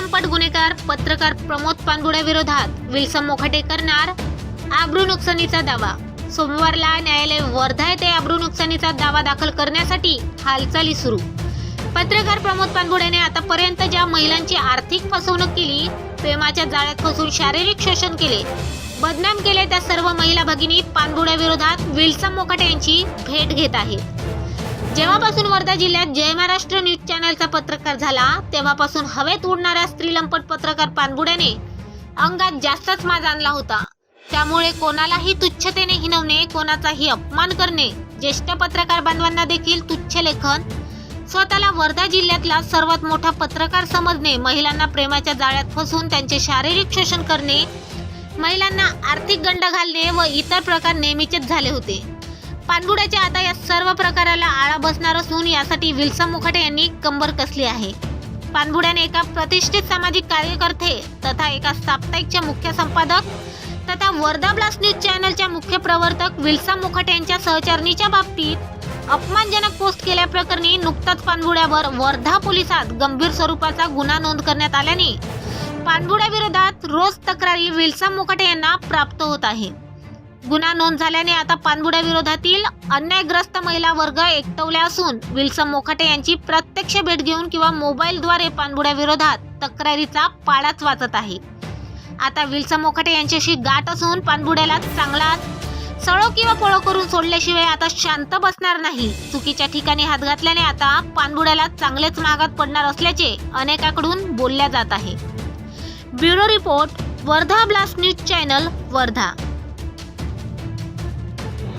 लंपट गुन्हेगार पत्रकार प्रमोद पानबुड्या विरोधात विल्सन मोखाटे करणार आब्रू नुकसानीचा दावा. सोमवारला न्यायालय वर्धा येथे आब्रू नुकसानीचा दावा दाखल करण्यासाठी हालचाली सुरू. पत्रकार प्रमोद पानबुड्याने आतापर्यंत ज्या महिलांची आर्थिक फसवणूक केली प्रेमाच्या जाळ्यात फसून शारीरिक शोषण केले बदनाम केले त्या सर्व महिला भगिनी पानबुड्या विरोधात विल्सन मोकाटे यांची भेट घेत आहेत. जेव्हापासून वर्धा जिल्ह्यात जय महाराष्ट्र न्यूज चॅनलचा पत्रकार झाला तेव्हापासून हवेत उडणाऱ्या स्त्रीलंपट पत्रकार पानबुड्याने अंगात जास्तच माज आणला होता. त्यामुळे कोणालाही तुच्छतेने हिनवणे कोणाचाही अपमान करणे ज्येष्ठ पत्रकार बांधवांना देखील तुच्छ लेखन स्वतःला वर्धा जिल्ह्यातला सर्वात मोठा पत्रकार समजणे महिलांना प्रेमाच्या जाळ्यात फसून त्यांचे शारीरिक शोषण करणे महिलांना आर्थिक गंड घालणे व इतर प्रकार नेहमीचेच झाले होते. पाणबुड्याच्या आता या सर्व प्रकाराला आळा बसणार असून यासाठी विल्सन मुखटे यांनी कंबर कसली आहे? पानबुड्याने एका प्रतिष्ठित सामाजिक कार्यकर्ते तथा एका साप्ताहिकच्या मुख्य संपादक तथा वर्धा ब्लास्ट न्यूज चॅनलच्या मुख्य प्रवर्तक विल्सन मुखटे यांच्या सहचरणीच्या बाबतीत अपमानजनक पोस्ट केल्याप्रकरणी नुकताच पानबुड्यावर वर्धा पोलिसात गंभीर स्वरूपाचा गुन्हा नोंद करण्यात आल्याने पानबुड्या विरोधात रोज तक्रारी विल्सन मुखटे यांना प्राप्त होत आहे. गुन्हा नोंद झाल्याने आता पानबुड्या विरोधातील अन्यायग्रस्त महिला वर्ग एकटवल्या असून विल्सन मोखाटे यांची प्रत्यक्ष भेट घेऊन किंवा मोबाईलद्वारे पानबुड्या विरोधात तक्रारीचा पाडाच वाचत आहे. आता विल्सन मोखाटे यांच्याशी गाठ असून पानबुड्याला चांगला सळो किंवा पळो करून सोडल्याशिवाय आता शांत बसणार नाही. चुकीच्या ठिकाणी हात घातल्याने आता पानबुड्याला चांगलेच मागात पडणार असल्याचे अनेकाकडून बोलल्या जात आहे. Bureau report Wardha blast news channel Wardha.